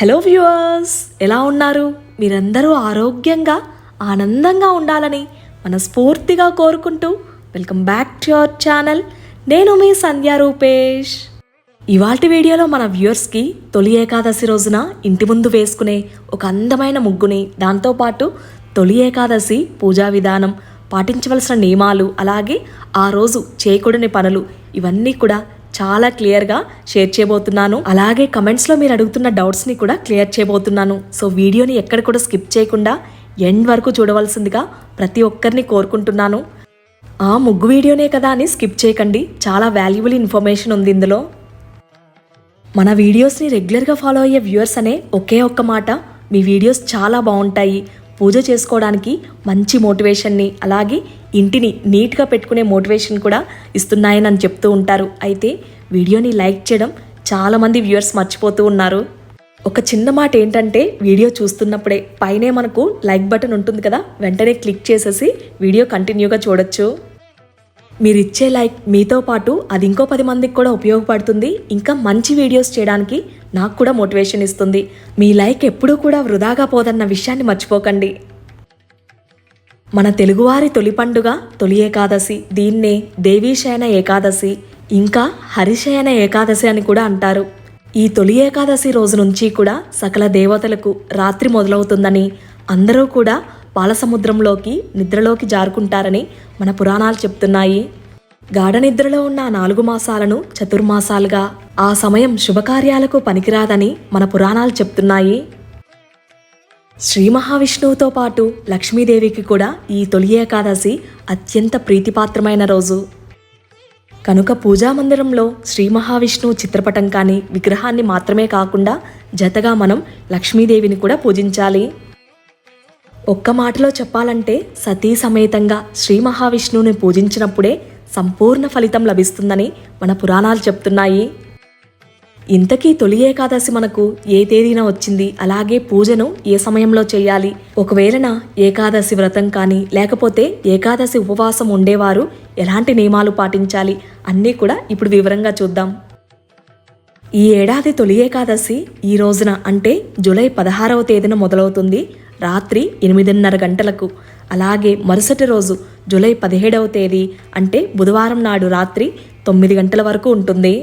Hello viewers ఎలా ఉన్నారు? మీరందరూ ఆరోగ్యంగా ఆనందంగా ఉండాలని మనస్ఫూర్తిగా కోరుకుంటూ welcome back to our channel. నేను మీ సంధ్యా రూపేష్. ఇవాల్టి వీడియోలో మన వ్యూవర్స్కి తొలి ఏకాదశి రోజున ఇంటి ముందు వేసుకునే ఒక అందమైన ముగ్గుని దాంతోపాటు తొలి ఏకాదశి పూజా విధానం పాటించవలసిన నియమాలు అలాగే ఆ రోజు చేయకూడని పనులు ఇవన్నీ కూడా చాలా క్లియర్గా షేర్ చేయబోతున్నాను. అలాగే కమెంట్స్లో మీరు అడుగుతున్న డౌట్స్ని కూడా క్లియర్ చేయబోతున్నాను. సో వీడియోని ఎక్కడ కూడా స్కిప్ చేయకుండా ఎండ్ వరకు చూడవలసిందిగా ప్రతి ఒక్కరిని కోరుకుంటున్నాను. ఆ ముగ్గు వీడియోనే కదా అని స్కిప్ చేయకండి. చాలా వాల్యుబుల్ ఇన్ఫర్మేషన్ ఉంది ఇందులో. మన వీడియోస్ని రెగ్యులర్గా ఫాలో అయ్యే వ్యూవర్స్ అనే ఒకే ఒక్క మాట మీ వీడియోస్ చాలా బాగుంటాయి. పూజ చేసుకోవడానికి మంచి మోటివేషన్ని అలాగే ఇంటిని నీట్గా పెట్టుకునే మోటివేషన్ కూడా ఇస్తున్నాయని అని చెప్తూ ఉంటారు. అయితే వీడియోని లైక్ చేయడం చాలామంది వ్యూవర్స్ మర్చిపోతూ ఉన్నారు. ఒక చిన్న మాట ఏంటంటే వీడియో చూస్తున్నప్పుడే పైనే మనకు లైక్ బటన్ ఉంటుంది కదా వెంటనే క్లిక్ చేసేసి వీడియో కంటిన్యూగా చూడొచ్చు. మీరు ఇచ్చే లైక్ మీతో పాటు అది ఇంకో పది మందికి కూడా ఉపయోగపడుతుంది. ఇంకా మంచి వీడియోస్ చేయడానికి నాకు కూడా మోటివేషన్ ఇస్తుంది. మీ లైక్ ఎప్పుడూ కూడా వృధాగా పోదన్న విషయాన్ని మర్చిపోకండి. మన తెలుగువారి తొలి పండుగ తొలి ఏకాదశి. దీన్నే దేవీశయన ఏకాదశి ఇంకా హరిశయన ఏకాదశి అని కూడా అంటారు. ఈ తొలి ఏకాదశి రోజు నుంచి కూడా సకల దేవతలకు రాత్రి మొదలవుతుందని అందరూ కూడా పాలసముద్రంలోకి నిద్రలోకి జారుకుంటారని మన పురాణాలు చెప్తున్నాయి. గాఢ నిద్రలో ఉన్న నాలుగు మాసాలను చతుర్మాసాలుగా ఆ సమయం శుభకార్యాలకు పనికిరాదని మన పురాణాలు చెప్తున్నాయి. శ్రీ మహావిష్ణువుతో పాటు లక్ష్మీదేవికి కూడా ఈ తొలి ఏకాదశి అత్యంత ప్రీతిపాత్రమైన రోజు. కనుక పూజా మందిరంలో శ్రీ మహావిష్ణువు చిత్రపటం కానీ విగ్రహాన్ని మాత్రమే కాకుండా జతగా మనం లక్ష్మీదేవిని కూడా పూజించాలి. ఒక్క మాటలో చెప్పాలంటే సతీ సమేతంగా శ్రీ మహావిష్ణువుని పూజించినప్పుడే సంపూర్ణ ఫలితం లభిస్తుందని మన పురాణాలు చెప్తున్నాయి. ఇంతకీ తొలి ఏకాదశి మనకు ఏ తేదీన వచ్చింది? అలాగే పూజను ఏ సమయంలో చేయాలి? ఒకవేళన ఏకాదశి వ్రతం కానీ లేకపోతే ఏకాదశి ఉపవాసం ఉండేవారు ఎలాంటి నియమాలు పాటించాలి? అన్నీ కూడా ఇప్పుడు వివరంగా చూద్దాం. ఈ ఏడాది తొలి ఏకాదశి ఈ రోజున అంటే జూలై పదహారవ తేదీన మొదలవుతుంది రాత్రి ఎనిమిదిన్నర గంటలకు. అలాగే మరుసటి రోజు జూలై పదిహేడవ తేదీ అంటే బుధవారం నాడు రాత్రి తొమ్మిది గంటల వరకు ఉంటుంది.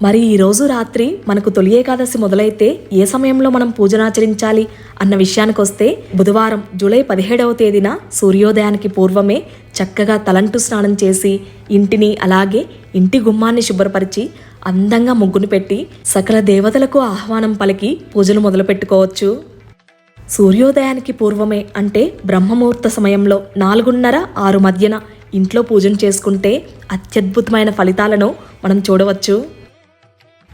మరి ఈరోజు రాత్రి మనకు తొలి ఏకాదశి మొదలైతే ఏ సమయంలో మనం పూజనాచరించాలి అన్న విషయానికి వస్తే బుధవారం జూలై పదిహేడవ తేదీన సూర్యోదయానికి పూర్వమే చక్కగా తలంటు స్నానం చేసి ఇంటిని అలాగే ఇంటి గుమ్మాన్ని శుభ్రపరిచి అందంగా ముగ్గును పెట్టి సకల దేవతలకు ఆహ్వానం పలికి పూజలు మొదలు పెట్టుకోవచ్చు సూర్యోదయానికి పూర్వమే అంటే బ్రహ్మముహూర్త సమయంలో నాలుగున్నర ఆరు మధ్యన ఇంట్లో పూజను చేసుకుంటే అత్యద్భుతమైన ఫలితాలను మనం చూడవచ్చు.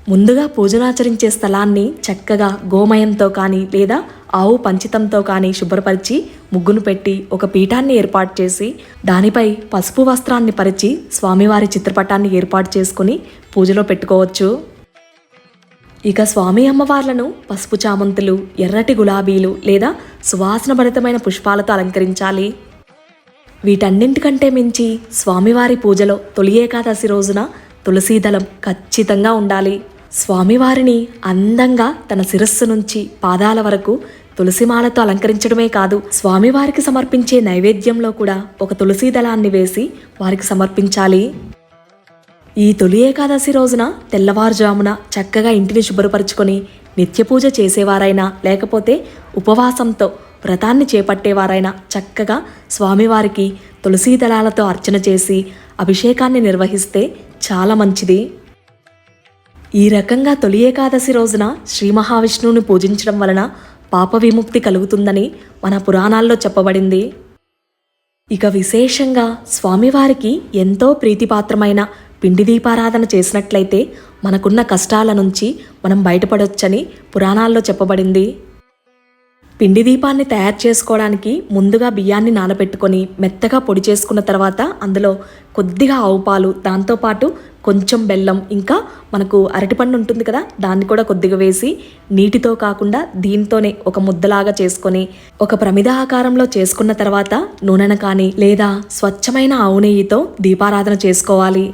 ముందుగా పూజనాచరించే స్థలాన్ని చక్కగా గోమయంతో కానీ లేదా ఆవు పంచితంతో కానీ శుభ్రపరిచి ముగ్గును పెట్టి ఒక పీఠాన్ని ఏర్పాటు చేసి దానిపై పసుపు వస్త్రాన్ని పరిచి స్వామివారి చిత్రపటాన్ని ఏర్పాటు చేసుకుని పూజలో పెట్టుకోవచ్చు. ఇక స్వామి అమ్మవార్లను పసుపు చామంతులు ఎర్రటి గులాబీలు లేదా సువాసనభరితమైన పుష్పాలతో అలంకరించాలి. వీటన్నింటికంటే మించి స్వామివారి పూజలో తొలి ఏకాదశి రోజున తులసీదళం ఖచ్చితంగా ఉండాలి. స్వామివారిని అందంగా తన శిరస్సు నుంచి పాదాల వరకు తులసిమాలతో అలంకరించడమే కాదు స్వామివారికి సమర్పించే నైవేద్యంలో కూడా ఒక తులసీ దళాన్ని వేసి వారికి సమర్పించాలి. ఈ తొలి ఏకాదశి రోజున తెల్లవారుజామున చక్కగా ఇంటిని శుభ్రపరుచుకొని నిత్యపూజ చేసేవారైనా లేకపోతే ఉపవాసంతో వ్రతాన్ని చేపట్టేవారైనా చక్కగా స్వామివారికి తులసీ దళాలతో అర్చన చేసి అభిషేకాన్ని నిర్వహిస్తే చాలా మంచిది. ఈ రకంగా తొలి ఏకాదశి రోజున శ్రీ మహావిష్ణువుని పూజించడం వలన పాప విముక్తి కలుగుతుందని మన పురాణాల్లో చెప్పబడింది. ఇక విశేషంగా స్వామివారికి ఎంతో ప్రీతిపాత్రమైన పిండి దీపారాధన చేసినట్లయితే మనకున్న కష్టాల నుంచి మనం బయటపడొచ్చని పురాణాల్లో చెప్పబడింది. పిండి దీపాన్ని తయారు చేసుకోవడానికి ముందుగా బియ్యాన్ని నానబెట్టుకొని మెత్తగా పొడి చేసుకున్న తర్వాత అందులో కొద్దిగా ఆవు పాలు దాంతోపాటు కొంచెం బెల్లం ఇంకా మనకు అరటిపండు ఉంటుంది కదా దాన్ని కూడా కొద్దిగా వేసి నీటితో కాకుండా దీంతోనే ఒక ముద్దలాగా చేసుకొని ఒక ప్రమిద ఆకారంలో చేసుకున్న తర్వాత నూనెన కానీ లేదా స్వచ్ఛమైన ఆవు నెయ్యితో దీపారాధన చేసుకోవాలి.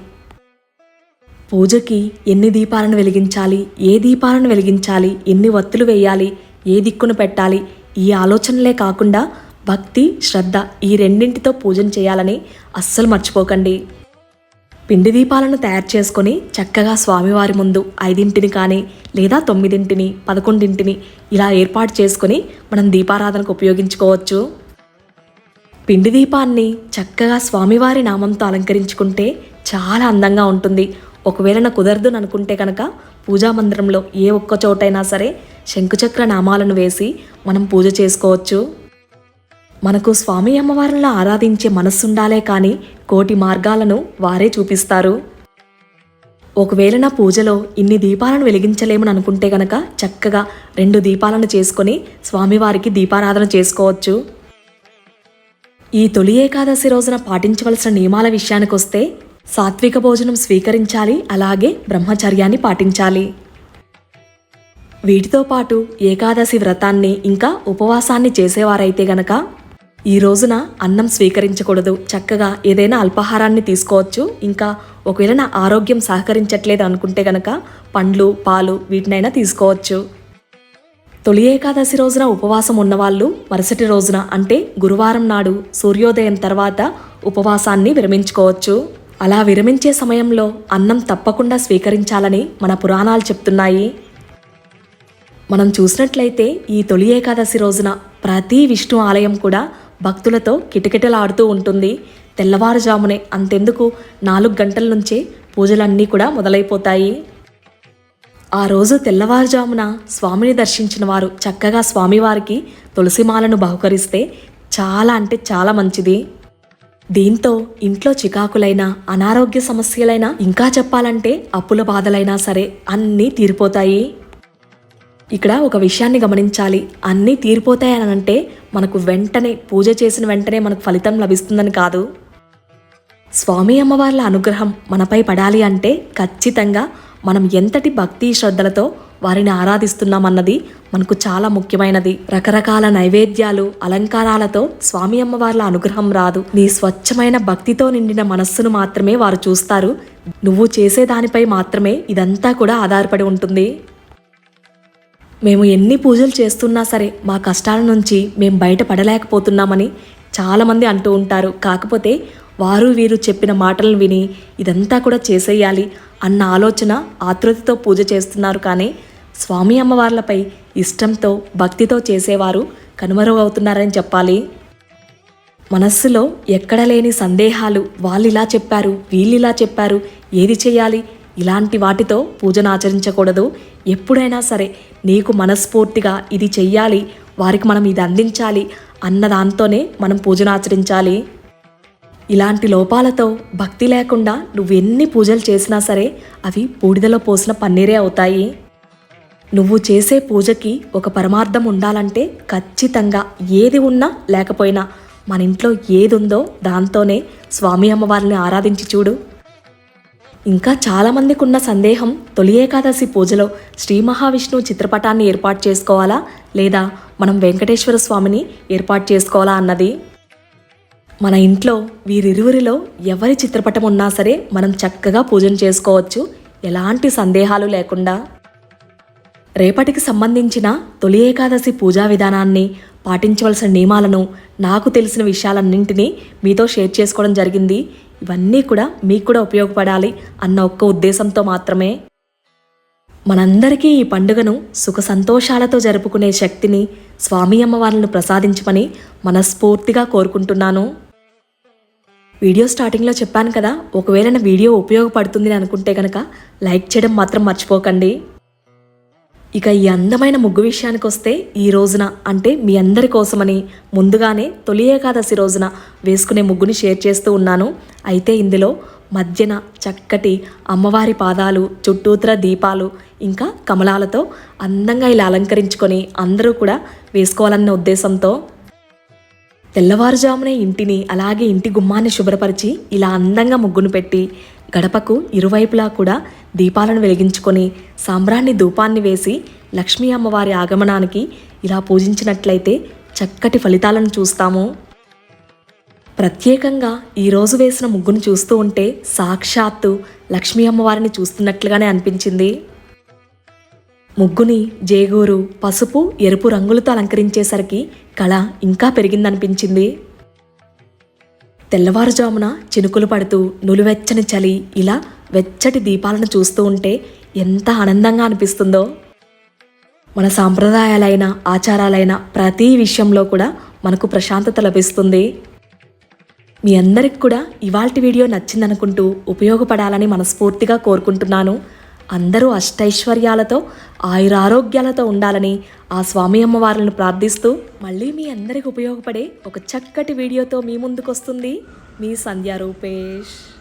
పూజకి ఎన్ని దీపాలను వెలిగించాలి ఏ దీపాలను వెలిగించాలి ఎన్ని వత్తులు వేయాలి ఏ దిక్కును పెట్టాలి ఈ ఆలోచనలే కాకుండా భక్తి శ్రద్ధ ఈ రెండింటితో పూజను చేయాలని అస్సలు మర్చిపోకండి. పిండి దీపాలను తయారు చేసుకొని చక్కగా స్వామివారి ముందు ఐదింటిని కానీ లేదా తొమ్మిదింటిని పదకొండింటిని ఇలా ఏర్పాటు చేసుకొని మనం దీపారాధనకు ఉపయోగించుకోవచ్చు. పిండి దీపాన్ని చక్కగా స్వామివారి నామంతో అలంకరించుకుంటే చాలా అందంగా ఉంటుంది. ఒకవేళ నా కుదరదు అనుకుంటే కనుక పూజా మందిరంలో ఏ ఒక్క చోటైనా సరే శంకుచక్ర నామాలను వేసి మనం పూజ చేసుకోవచ్చు. మనకు స్వామి అమ్మవారిని ఆరాధించే మనస్సుండాలే కానీ కోటి మార్గాలను వారే చూపిస్తారు. ఒకవేళ నా పూజలో ఇన్ని దీపాలను వెలిగించలేమని అనుకుంటే గనక చక్కగా రెండు దీపాలను చేసుకొని స్వామివారికి దీపారాధన చేసుకోవచ్చు. ఈ తొలి ఏకాదశి రోజున పాటించవలసిన నియమాల విషయానికొస్తే సాత్విక భోజనం స్వీకరించాలి అలాగే బ్రహ్మచర్యాన్ని పాటించాలి. వీటితో పాటు ఏకాదశి వ్రతాన్ని ఇంకా ఉపవాసాన్ని చేసేవారైతే గనక ఈ రోజున అన్నం స్వీకరించకూడదు. చక్కగా ఏదైనా అల్పాహారాన్ని తీసుకోవచ్చు. ఇంకా ఒకవేళ నా ఆరోగ్యం సహకరించట్లేదు అనుకుంటే గనక పండ్లు పాలు వీటినైనా తీసుకోవచ్చు. తొలి ఏకాదశి రోజున ఉపవాసం ఉన్నవాళ్ళు మరుసటి రోజున అంటే గురువారం నాడు సూర్యోదయం తర్వాత ఉపవాసాన్ని విరమించుకోవచ్చు. అలా విరమించే సమయంలో అన్నం తప్పకుండా స్వీకరించాలని మన పురాణాలు చెప్తున్నాయి. మనం చూసినట్లయితే ఈ తొలి ఏకాదశి రోజున ప్రతి విష్ణు ఆలయం కూడా భక్తులతో కిటకిటలాడుతూ ఉంటుంది. తెల్లవారుజామునే అంతెందుకు నాలుగు గంటల నుంచే పూజలన్నీ కూడా మొదలైపోతాయి. ఆ రోజు తెల్లవారుజామున స్వామిని దర్శించిన వారు చక్కగా స్వామివారికి తులసిమాలను బహుకరిస్తే చాలా అంటే చాలా మంచిది. దీంతో ఇంట్లో చికాకులైనా అనారోగ్య సమస్యలైనా ఇంకా చెప్పాలంటే అప్పుల బాధలైనా సరే అన్నీ తీరిపోతాయి. ఇక్కడ ఒక విషయాన్ని గమనించాలి. అన్నీ తీరిపోతాయని అంటే మనకు వెంటనే పూజ చేసిన వెంటనే మనకు ఫలితం లభిస్తుందని కాదు. స్వామి అమ్మవార్ల అనుగ్రహం మనపై పడాలి అంటే ఖచ్చితంగా మనం ఎంతటి భక్తి శ్రద్ధలతో వారిని ఆరాధిస్తున్నామన్నది మనకు చాలా ముఖ్యమైనది. రకరకాల నైవేద్యాలు అలంకారాలతో స్వామి అమ్మవార్ల అనుగ్రహం రాదు. నీ స్వచ్ఛమైన భక్తితో నిండిన మనస్సును మాత్రమే వారు చూస్తారు. నువ్వు చేసే దానిపై మాత్రమే ఇదంతా కూడా ఆధారపడి ఉంటుంది. మేము ఎన్ని పూజలు చేస్తున్నా సరే మా కష్టాల నుంచి మేము బయటపడలేకపోతున్నామని చాలామంది అంటూ ఉంటారు. కాకపోతే వారు వీరు చెప్పిన మాటలను విని ఇదంతా కూడా చేసేయాలి అన్న ఆలోచన ఆతృతతో పూజ చేస్తున్నారు. కానీ స్వామి అమ్మవార్లపై ఇష్టంతో భక్తితో చేసేవారు కనుమరుగవుతున్నారని చెప్పాలి. మనస్సులో ఎక్కడ లేని సందేహాలు వాళ్ళు ఇలా చెప్పారు వీళ్ళు ఇలా చెప్పారు ఏది చేయాలి? ఇలాంటి వాటితో పూజను ఆచరించకూడదు. ఎప్పుడైనా సరే నీకు మనస్ఫూర్తిగా ఇది చెయ్యాలి వారికి మనం ఇది అందించాలి అన్న దాంతోనే మనం పూజను ఆచరించాలి. ఇలాంటి లోపాలతో భక్తి లేకుండా నువ్వు ఎన్ని పూజలు చేసినా సరే అవి బూడిదలో పోసిన పన్నీరే అవుతాయి. నువ్వు చేసే పూజకి ఒక పరమార్థం ఉండాలంటే ఖచ్చితంగా ఏది ఉన్నా లేకపోయినా మన ఇంట్లో ఏది ఉందో దాంతోనే స్వామి అమ్మవారిని ఆరాధించి చూడు. ఇంకా చాలామందికి ఉన్న సందేహం తొలి ఏకాదశి పూజలో శ్రీ మహావిష్ణువు చిత్రపటాన్ని ఏర్పాటు చేసుకోవాలా? లేదా మనం వెంకటేశ్వర స్వామిని ఏర్పాటు చేసుకోవాలా అన్నది? మన ఇంట్లో వీరిరువురిలో ఎవరి చిత్రపటం ఉన్నా సరే మనం చక్కగా పూజను చేసుకోవచ్చు. ఎలాంటి సందేహాలు లేకుండా. రేపటికి సంబంధించిన తొలి ఏకాదశి పూజా విధానాన్ని పాటించవలసిన నియమాలను నాకు తెలిసిన విషయాలన్నింటినీ మీతో షేర్ చేసుకోవడం జరిగింది. ఇవన్నీ కూడా మీకు కూడా ఉపయోగపడాలి అన్న ఒక్క ఉద్దేశంతో మాత్రమే. మనందరికీ ఈ పండుగను సుఖ సంతోషాలతో జరుపుకునే శక్తిని స్వామి అమ్మవార్లను ప్రసాదించమని మనస్ఫూర్తిగా కోరుకుంటున్నాను. వీడియో స్టార్టింగ్లో చెప్పాను కదా ఒకవేళ నా వీడియో ఉపయోగపడుతుంది అనుకుంటే కనుక లైక్ చేయడం మాత్రం మర్చిపోకండి. ఇక ఈ అందమైన ముగ్గు విషయానికి వస్తే ఈ రోజున అంటే మీ అందరి కోసమని ముందుగానే తొలి ఏకాదశి రోజున వేసుకునే ముగ్గుని షేర్ చేస్తూ ఉన్నాను. అయితే ఇందులో మధ్యన చక్కటి అమ్మవారి పాదాలు చుట్టూతర దీపాలు ఇంకా కమలాలతో అందంగా ఇలా అలంకరించుకొని అందరూ కూడా వేసుకోవాలన్న ఉద్దేశంతో తెల్లవారుజామునే ఇంటిని అలాగే ఇంటి గుమ్మాన్ని శుభ్రపరిచి ఇలా అందంగా ముగ్గును పెట్టి గడపకు ఇరువైపులా కూడా దీపాలను వెలిగించుకొని సాంబ్రాన్ని ధూపాన్ని వేసి లక్ష్మీ అమ్మవారి ఆగమనానికి ఇలా పూజించినట్లయితే చక్కటి ఫలితాలను చూస్తాము. ప్రత్యేకంగా ఈరోజు వేసిన ముగ్గును చూస్తూ ఉంటే సాక్షాత్తు లక్ష్మీ అమ్మవారిని చూస్తున్నట్లుగానే అనిపించింది. ముగ్గుని జేగూరు పసుపు ఎరుపు రంగులతో అలంకరించేసరికి కళ ఇంకా పెరిగిందనిపించింది. తెల్లవారుజామున చినుకులు పడుతూ నులివెచ్చని చలి ఇలా వెచ్చటి దీపాలను చూస్తూ ఉంటే ఎంత ఆనందంగా అనిపిస్తుందో. మన సాంప్రదాయాలైన ఆచారాలైన ప్రతి విషయంలో కూడా మనకు ప్రశాంతత లభిస్తుంది. మీ అందరికి కూడా ఇవాల్టి వీడియో నచ్చిందనుకుంటూ ఉపయోగపడాలని మనస్ఫూర్తిగా కోరుకుంటున్నాను. అందరూ అష్టైశ్వర్యాలతో ఆయురారోగ్యాలతో ఉండాలని ఆ స్వామి అమ్మవారిని ప్రార్థిస్తూ మళ్ళీ మీ అందరికి ఉపయోగపడే ఒక చక్కటి వీడియోతో మీ ముందుకు వస్తుంది మీ సంధ్యా రూపేష్.